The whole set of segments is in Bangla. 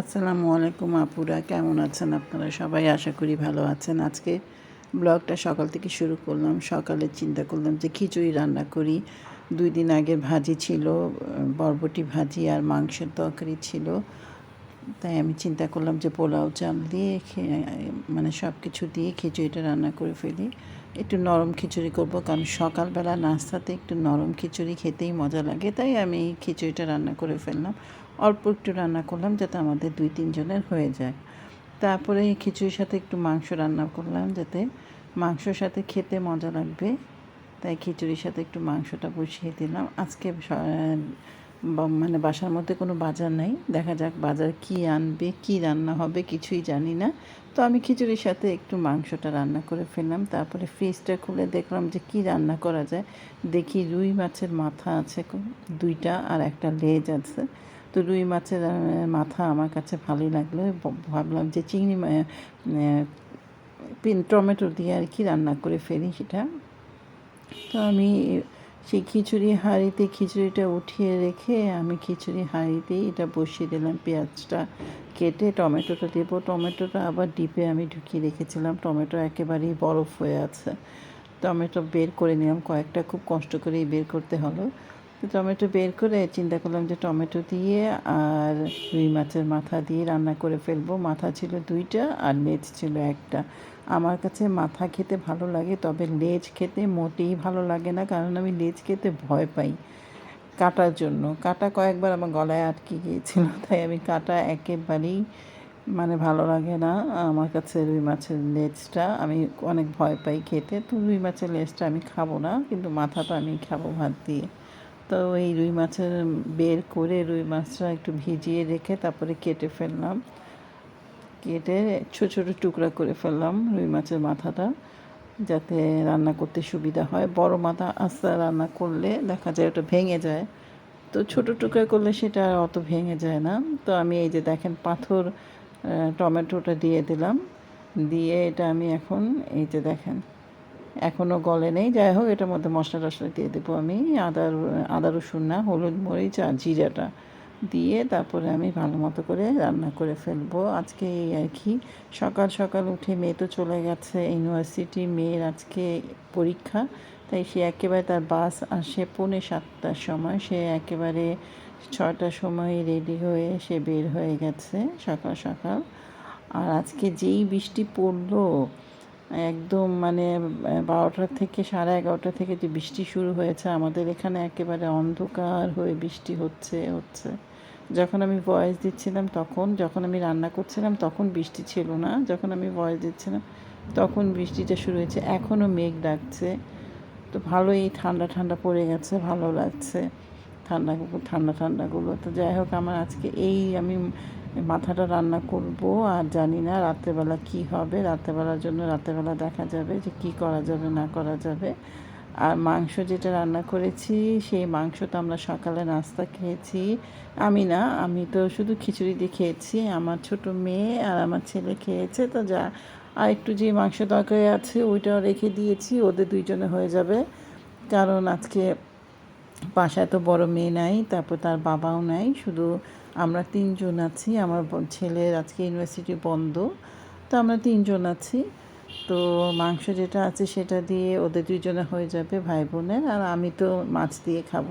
আসসালামু আলাইকুম আপুরা, কেমন আছেন আপনারা? সবাই আশা করি ভালো আছেন। আজকে ব্লগটা সকাল থেকে শুরু করলাম। সকালে চিন্তা করলাম যে খিচুড়ি রান্না করি। দুই দিন আগে ভাজি ছিল বরবটি ভাজি আর মাংসের তরকারি ছিল। তাই আমি চিন্তা করলাম যে পোলাও চাল দিয়ে মানে সব কিছু দিয়ে খিচুড়িটা রান্না করে ফেলি। একটু নরম খিচুড়ি করব, কারণ সকালবেলা নাস্তাতে একটু নরম খিচুড়ি খেতেই মজা লাগে, তাই আমি খিচুড়িটা রান্না করে ফেললাম। অল্প একটু রান্না করলাম যাতে আমাদের দুই তিনজনের হয়ে যায়। তারপরে এই খিচুড়ির সাথে একটু মাংস রান্না করলাম যাতে মাংসর সাথে খেতে মজা লাগবে। তাই খিচুড়ির সাথে একটু মাংসটা বসিয়ে দিলাম। আজকে মানে বাসার মধ্যে কোনো বাজার নেই। দেখা যাক বাজার কি আনবে, কি রান্না হবে কিছুই জানি না। তো আমি খিচুড়ির সাথে একটু মাংসটা রান্না করে ফেললাম। তারপরে ফ্রিজটা খুলে দেখলাম যে কি রান্না করা যায়। দেখি রুই মাছের মাথা আছে দুইটা আর একটা লেজ আছে। তো রুই মাছের মাথা আমার কাছে ভালোই লাগল। ভাবলাম যে চিংড়ি টমেটো দিয়ে আর কি রান্না করে ফেলি সেটা। তো আমি সেই খিচুড়ি হাঁড়িতে খিচুড়িটা উঠিয়ে রেখে আমি খিচুড়ি হাঁড়িতেই এটা বসিয়ে দিলাম, পেঁয়াজটা কেটে টমেটোটা দেব। টমেটোটা আবার ডিপে আমি ঢুকিয়ে রেখেছিলাম। টমেটো একেবারেই বরফ হয়ে আছে। টমেটো বের করে নিলাম। কয়েকটা খুব কষ্ট করেই বের করতে হলো। তো টমেটো বের করে চিন্তা করলাম যে টমেটো দিয়ে আর রুই মাছের মাথা দিয়ে রান্না করে ফেলব। মাথা ছিল দুইটা আর লেজ ছিল একটা। আমার কাছে মাথা খেতে ভালো লাগে, তবে লেজ খেতে মোটেই ভালো লাগে না, কারণ আমি লেজ খেতে ভয় পাই কাটার জন্য। কাটা কয়েকবার আমার গলায় আটকে গিয়েছিল, তাই আমি কাটা একেবারেই মানে ভালো লাগে না। আমার কাছে রুই মাছের লেজটা আমি অনেক ভয় পাই খেতে, তো রুই মাছের লেজটা আমি খাব না, কিন্তু মাথাটা আমি খাব ভাত দিয়ে। তো এই রুই মাছের বের করে রুই মাছটা একটু ভিজিয়ে রেখে তারপরে কেটে ফেললাম। কেটে ছোটো ছোটো টুকরা করে ফেললাম রুই মাছের মাথাটা যাতে রান্না করতে সুবিধা হয়। বড় মাথা আস্তে রান্না করলে দেখা যায় ওটা ভেঙে যায়। তো ছোট টুকরা করলে সেটা অত ভেঙে যায় না। তো আমি এই যে দেখেন পাথর টমেটোটা দিয়ে দিলাম। দিয়ে এটা আমি এখন এই যে দেখেন এখনও গলে নেই। যাই হোক, এটার মধ্যে মশলা টশলা দিয়ে দেবো আমি। আদা আদা, রসুন না, হলুদ, মরিচ আর জিরাটা দিয়ে তারপরে আমি ভালো মতো করে রান্না করে ফেলব। আজকে এই আর কি। সকাল সকাল উঠে মেয়ে তো চলে গেছে ইউনিভার্সিটি, মেয়ের আজকে পরীক্ষা। তাই সে একেবারে তার বাস আসে পৌনে সাতটার সময়। সে একেবারে ছটার সময় রেডি হয়ে সে বের হয়ে গেছে সকাল সকাল। আর আজকে যেই বৃষ্টি পড়ল একদম মানে বারোটা থেকে সাড়ে এগারোটা থেকে যে বৃষ্টি শুরু হয়েছে, আমাদের এখানে একেবারে অন্ধকার হয়ে বৃষ্টি হচ্ছে হচ্ছে। যখন আমি ভয়েস দিচ্ছিলাম তখন, যখন আমি রান্না করছিলাম তখন বৃষ্টি ছিল না। যখন আমি ভয়েস দিচ্ছিলাম তখন বৃষ্টিটা শুরু হয়েছে। এখনও মেঘ ডাকছে। তো ভালোই ঠান্ডা ঠান্ডা পড়ে গেছে, ভালো লাগছে। ঠান্ডা ঠান্ডা ঠান্ডাগুলো। তো যাই হোক, আমার আজকে এই আমি মাথাটা রান্না করব, আর জানি না রাত্রেবেলা কি হবে। রাত্রেবেলার জন্য রাত্রেবেলা দেখা যাবে যে কি করা যাবে, না করা যাবে। আর মাংস যেটা রান্না করেছি, সেই মাংস তো আমরা সকালে নাস্তা খেয়েছি। আমি না, আমি তো শুধু খিচুড়ি দিয়ে খেয়েছি। আমার ছোট মেয়ে আর আমার ছেলে খেয়েছে, তো যা। আর একটু যে মাংস তরকারি আছে, ওইটাও রেখে দিয়েছি, ওদের দুইজনে হয়ে যাবে। কারণ আজকে বাসায় তো বড় মেয়ে নাই, তারপর তার বাবাও নাই, শুধু আমরা তিনজন আছি, আমার ছেলের আজকে ইউনিভার্সিটি বন্ধ, তো আমরা তিনজন আছি। তো মাংস যেটা আছে সেটা দিয়ে ওদের দুইজনে হয়ে যাবে ভাই বোনের, আর আমি তো মাছ দিয়ে খাব।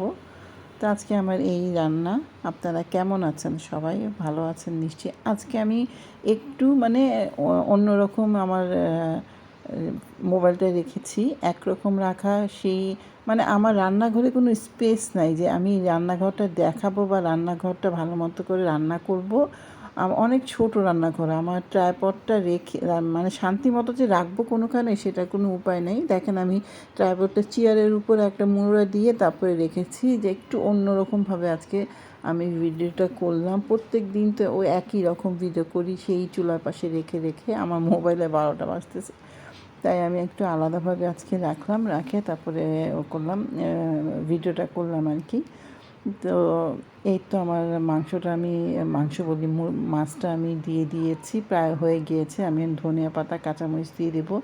তো আজকে আমার এই রান্না, আপনারা কেমন আছেন সবাই? ভালো আছেন নিশ্চয়ই। আজকে আমি একটু মানে অন্যরকম আমার মোবাইলটা রেখেছি, একরকম রাখা সেই মানে আমার রান্নাঘরে কোনো স্পেস নাই যে আমি রান্নাঘরটা দেখাবো বা রান্নাঘরটা ভালো মতো করে রান্না করব। অনেক ছোট রান্নাঘর, আমার ট্রাইপডটা রেখে মানে শান্তি মতো যে রাখব কোনোখানে সেটা কোনো উপায় নেই। দেখেন আমি ট্রাইপডটা চেয়ারের উপরে একটা মুড়া দিয়ে তারপরে রেখেছি যে একটু অন্যরকমভাবে আজকে আমি ভিডিওটা করলাম। প্রত্যেক দিন তো ওই একই রকম ভিডিও করি, সেই চুলার পাশে রেখে রেখে আমার মোবাইলে বারোটা বাজতেছে। তাই আমি একটু আলাদাভাবে আজকে রাখলাম, রাখে তারপরে ও করলাম ভিডিওটা করলাম আর কি। তো এই তো আমার মাংসটা আমি, মাংস বলি মাছটা আমি দিয়ে দিয়েছি, প্রায় হয়ে গিয়েছে। আমি ধনিয়া পাতা, কাঁচামরিচ দিয়ে দেবো।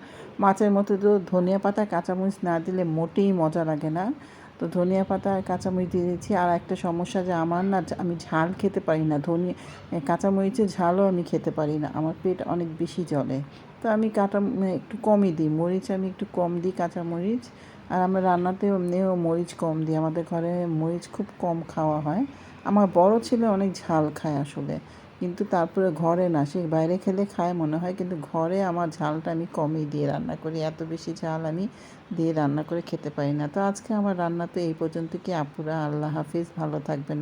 মাছের মধ্যে তো ধনিয়া পাতা, কাঁচামরিচ না দিলে মোটেই মজা লাগে না। তো ধনিয়া পাতা আর কাঁচামরিচ দিয়ে দিয়েছি। আর একটা সমস্যা যে আমার না আমি ঝাল খেতে পারি না। ধনিয়া কাঁচামরিচের ঝালও আমি খেতে পারি না। আমার পেট অনেক বেশি জ্বলে। তো আমি কাটা একটু কমই দিই। মরিচ আমি একটু কম দিই কাঁচামরিচ আর আমরা রান্নাতে এমনিও মরিচ কম দিই। আমাদের ঘরে মরিচ খুব কম খাওয়া হয়। আমার বড় ছেলে অনেক ঝাল খায় আসলে। কিন্তু তারপরে ঘরে না, সে বাইরে খেলে খায় মনে হয়। কিন্তু ঘরে আমার ঝালটা আমি কমই দিয়ে রান্না করি। এত বেশি ঝাল আমি দিয়ে রান্না করে খেতে পারি না। তো আজকে আমার রান্না তো এই পর্যন্ত কি আপুরা? আল্লাহ হাফিজ। ভালো থাকবেন।